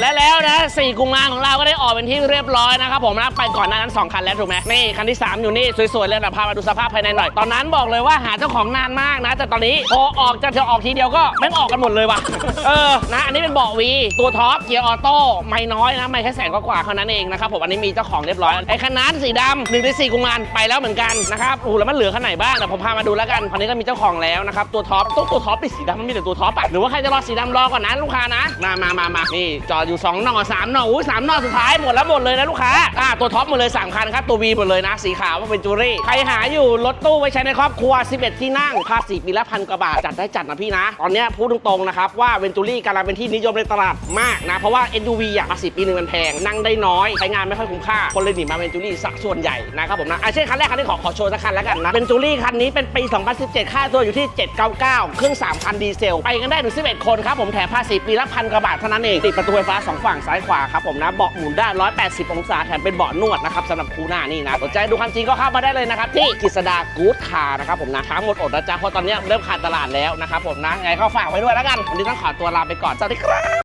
และแล้วนะสี่กุมารของเราก็ได้ออกเป็นที่เรียบร้อยนะครับผมนะไปก่อนหน้านั้น 2 คันแล้วถูกไหมนี่ คันที่ 3 อยู่นี่ สวยๆเลยนะพามาดูสภาพภายในหน่อย ตอนนั้นบอกเลยว่าหาเจ้าของนานมากนะ แต่ตอนนี้พอออกจะจะออกทีเดียวก็แม่ออกกันหมดเลยว่ะ เออนะอันนี้เป็นเบาะวีตัวท็อปเกียร์ออโต้ไม่น้อยนะไม่แค่แสนกว่าๆเท่านั้นเองนะครับผมอันนี้มีเจ้าของเรียบร้อยไอ้คันนั้นสีดำหนึ่งในสี่กุมารไปแล้วเหมือนกันนะครับโอ้โหแล้วมันเหลือคันไหนบ้างเดี๋ยวผมพามาดูแล้วกันคันนี้ก็มีเจ้าของแล้วนะครับตัวท็อปตัวท็อปเป็นสีดำมันมีแต่ตัวท็อปอะหรือว่าใครจะรอสีดำรอก่อนนะลูกค้านะมามามามานี่จออยู่สองหน่อสามหน่ออุ้ยสามหน่อสุดท้ายหมดแล้วหมดเลยนะลูกค้าอ่าตัวท็อปหมดเลยสามคันครับตัววีหมดเลยนะ สีขาวว่าเป็นจูรี่ใครหาอยู่รถตู้ไว้ใช้ในครอบครัว 11 ที่นั่งภาษีปีละพันกว่าบาทจัดได้จัดนะพี่นะ ตอนนี้พูดตรงๆนะครับว่าเวนจูรี่กำลังเป็นที่นิยมในตลาดมากนะ เพราะว่า SUV อะภาษีปีหนึ่งมันแพง นั่งได้น้อยใช้งานไม่ค่อยคุ้มค่าคนเลยหนีมาเวนจูรี่สักส่วนใหญ่นะครับผมนะอะเช่นคันแรกคันนี้ขอขอโชว์สักคันแล้วกันนะเวนจูรี่คันนี้เป็นปี 2017 ค่าตัวอยู่ที่ 799 เครื่อง3คันดีเซลไปกันได้ถึง11 คนครับผมแถมภาษีปีละพันกว่าบาทเท่านั้นเองติดประตูไฟฟ้าสองฝั่งซ้ายขวาครับผมนะเบาะหมุนได้ 180 องศาแถมเป็นเบาะนวดนะครับสำหรับคูหน้านี่นะสนใจดูคันจริงก็เข้ามาได้เลยนะครับที่กฤษดากู๊ดคาร์นะครับผมนะทั้งหมดอดนะจ๊ะเพราะตอนนี้เริ่มขาดตลาดแล้วนะครับผมนะไงก็ฝากไว้ด้วยแล้วกันวันนี้ต้องขอตัวลาไปก่อนสวัสดีครับ